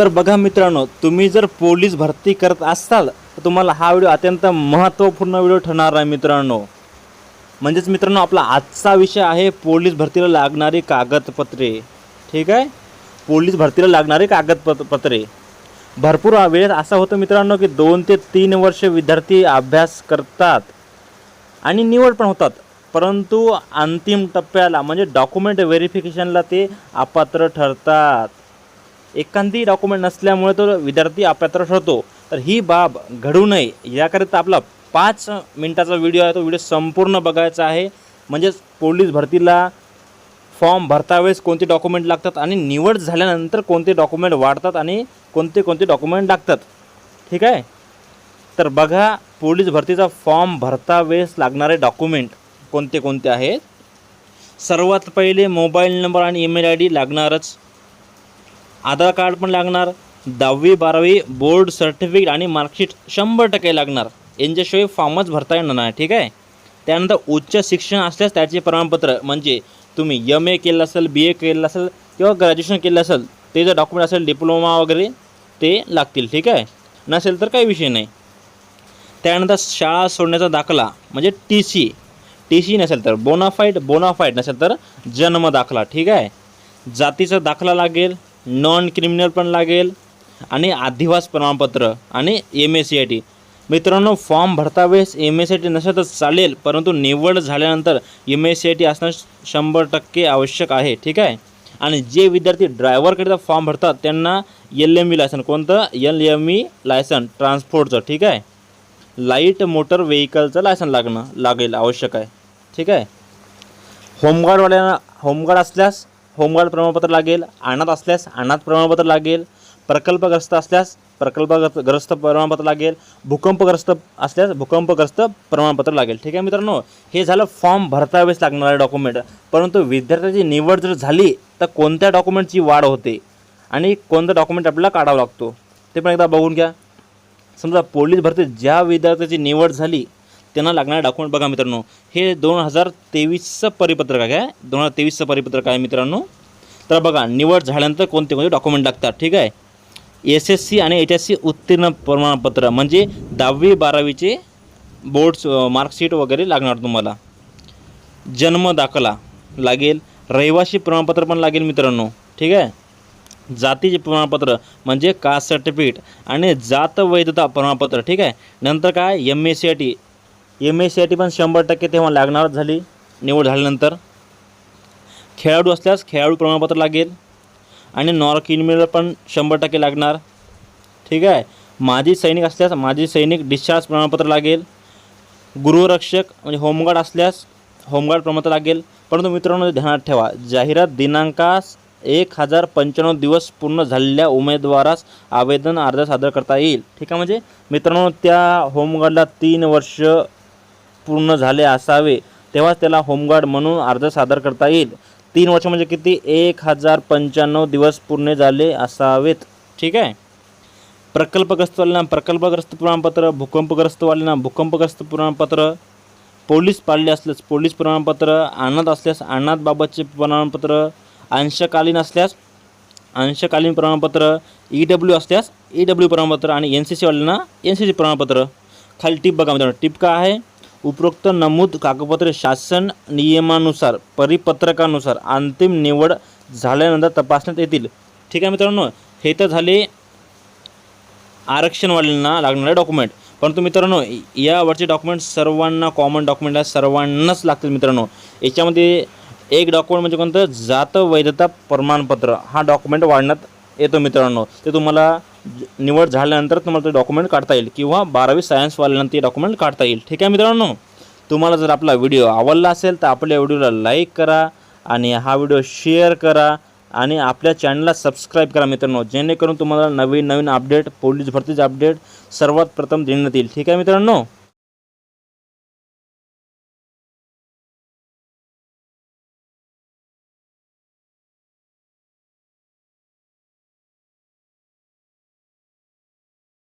तर बघा मित्रांनो तुम्ही जर पोलीस भरती करत असाल तर तुम्हाला हा व्हिडिओ अत्यंत महत्त्वपूर्ण व्हिडिओ ठरणार आहे मित्रांनो. म्हणजेच मित्रांनो आपला आजचा विषय आहे पोलीस भरतीला लागणारी कागदपत्रे. ठीक आहे? पोलीस भरतीला लागणारी कागदपत्रे. भरपूर वेळेस असा होतं मित्रांनो की दोन ते तीन वर्ष विद्यार्थी अभ्यास करतात आणि निवड पण होतात. परंतु अंतिम टप्प्याला म्हणजे डॉक्युमेंट व्हेरिफिकेशनला ते अपात्र ठरतात. एखादी डॉक्युमेंट नसल्यामुळे तो विद्यार्थी अपात्र ठरतो तर ही बाब घडू नये. याकरिता आपला पाच मिनटाचा व्हिडिओ आहे. तो व्हिडिओ संपूर्ण बघायचा आहे. म्हणजेच पोलीस भरतीला फॉर्म भरता वेळेस कोणते डॉक्युमेंट लागतात आणि निवड झाल्यानंतर कोणते डॉक्युमेंट वाढतात आणि कोणते कोणते डॉक्युमेंट लागतात. ठीक आहे? तर बघा पोलीस भरतीचा फॉर्म भरता वेळेस लागणारे डॉक्युमेंट कोणते कोणते आहेत? सर्वात पहिले मोबाईल नंबर आणि ईमेल आय डी लागणारच. आधार कार्ड पण लागणार दहावी बारावी बोर्ड सर्टिफिकेट आणि मार्कशीट शंभर टक्के लागणार. यांच्याशिवाय फॉर्मच भरता येणार नाही ठीक आहे? त्यानंतर उच्च शिक्षण असल्यास त्याचे प्रमाणपत्र म्हणजे तुम्ही एम ए केलं असेल बी ए केलं असेल किंवा ग्रॅज्युएशन केलं असेल ते जर डॉक्युमेंट असेल डिप्लोमा वगैरे ते लागतील ठीक आहे? नसेल तर काही विषय नाही. त्यानंतर शाळा सोडण्याचा दाखला म्हणजे टी सी टी सी नसेल तर बोनाफाईट बोनाफाईट नसेल तर जन्म दाखला ठीक आहे? जातीचा दाखला लागेल नॉन क्रिमिनल पण लागेल आणि आदिवास प्रमाणपत्र आणि M S C I T मित्रांनो फॉर्म भरता वेळेस M S C I T नसेल तर चालेल परंतु निवड झाल्यानंतर M S C I T असणं शंभर टक्के आवश्यक आहे ठीक आहे? आणि जे विद्यार्थी ड्रायव्हरकरिता फॉर्म भरतात त्यांना एल एम ई लायसन कोणतं? एल एम ई लायसन ट्रान्सपोर्टचं ठीक आहे? लाइट मोटर व्हेकलचं लायसन लागणं लागेल आवश्यक आहे ठीक आहे? होमगार्डवाल्यांना होमगार्ड असल्यास होमगार्ड प्रमाणपत्र लागेल अनाथ असल्यास अनाथ प्रमाणपत्र लागेल प्रकल्पग्रस्त असल्यास प्रकल्पग्रस्त प्रमाणपत्र लागेल भूकंपग्रस्त असल्यास भूकंपग्रस्त प्रमाणपत्र लागेल. ठीक आहे मित्रांनो? हे झालं फॉर्म भरता वेळेस लागणारे डॉक्युमेंट. परंतु विद्यार्थ्याची निवड जर झाली तर कोणत्या डॉक्युमेंटची वाढ होते आणि कोणतं डॉक्युमेंट आपल्याला काढावं लागतो? ते पण एकदा बघून घ्या. समजा पोलीस भरती ज्या विद्यार्थ्याची निवड झाली त्यांना लागणारे डॉक्युमेंट बघा मित्रांनो. हे दोन हजार तेवीसचं परिपत्रक आहे. दोन हजार तेवीसचं परिपत्रक आहे मित्रांनो. तर बघा निवड झाल्यानंतर कोणते कोणते डॉक्युमेंट लागतात ठीक आहे? एस एस सी आणि एच एस सी उत्तीर्ण प्रमाणपत्र म्हणजे दहावी बारावीचे बोर्ड्स मार्कशीट वगैरे लागणार तुम्हाला. जन्म दाखला लागेल. रहिवासी प्रमाणपत्र पण लागेल मित्रांनो ठीक आहे? जातीचे प्रमाणपत्र म्हणजे कास्ट सर्टिफिकेट आणि जात वैधता प्रमाणपत्र ठीक आहे? नंतर काय? M S C I T M S C I T पण शंभर टक्के तेव्हा लागणारच झाली. निवड झाल्यानंतर. खेळाडू असल्यास खेळाडू प्रमाणपत्र लागेल. आणि नॉर किलमिनर पण शंभर टक्के लागणार. ठीक आहे? माजी सैनिक असल्यास माजी सैनिक डिस्चार्ज प्रमाणपत्र लागेल. गृहरक्षक म्हणजे होमगार्ड असल्यास होमगार्ड प्रमाणपत्र लागेल. परंतु मित्रांनो ध्यानात ठेवा. जाहिरात दिनांकास एक हजार पंच्याण्णव दिवस पूर्ण झालेल्या उमेदवारास आवेदन अर्ज सादर करता येईल. ठीक आहे म्हणजे मित्रांनो त्या होमगार्डला तीन वर्ष पूर्ण झाले असावे तेव्हाच त्याला होमगार्ड म्हणून अर्ज सादर करता येईल. तीन वर्ष म्हणजे किती? एक हजार पंच्याण्णव दिवस पूर्ण झाले असावेत. ठीक आहे? प्रकल्पग्रस्तवाल्यांना प्रकल्पग्रस्त प्रमाणपत्र भूकंपग्रस्तवाल्यांना भूकंपग्रस्त प्रमाणपत्र पोलीस पाळले असल्यास पोलीस प्रमाणपत्र अनाथ असल्यास अनाथबाबतचे प्रमाणपत्र अंशकालीन असल्यास अंशकालीन प्रमाणपत्र ई डब्ल्यू असल्यास ई डब्ल्यू प्रमाणपत्र आणि एन सी सीवाल्यांना एन सी सी प्रमाणपत्र. खाली टिप बघा मित्रांनो टिप का आहे? उपरोक्त नमूद कागदपत्रे शासन नियमानुसार परिपत्रकानुसार अंतिम निवड झाल्यानंतर तपासण्यात येतील. ठीक आहे मित्रांनो हे तर झाले आरक्षणवाल्यांना लागणारे डॉक्युमेंट परंतु मित्रांनो यावरचे डॉक्युमेंट सर्वांना कॉमन डॉक्युमेंट आहे सर्वांनाच लागतील मित्रांनो. याच्यामध्ये एक डॉक्युमेंट म्हणजे कोणतं? जात वैधता प्रमाणपत्र. हा डॉक्युमेंट वाढण्यात येतो मित्रांनो. ते तुम्हाला निवड झाल्यानंतर तुम्हाला ते डॉक्युमेंट काढता येईल किंवा बारावी सायन्सवाल्यांना ते डॉक्युमेंट काढता येईल. ठीक आहे मित्रांनो? तुम्हाला जर आपला व्हिडिओ आवडला असेल तर आपल्या व्हिडिओला लाईक करा आणि हा व्हिडिओ शेअर करा आणि आपल्या चॅनलला सबस्क्राईब करा मित्रांनो जेणेकरून तुम्हाला नवीन नवीन अपडेट पोलीस भरतीचे अपडेट सर्वात प्रथम देण्यात येईल. ठीक आहे मित्रांनो?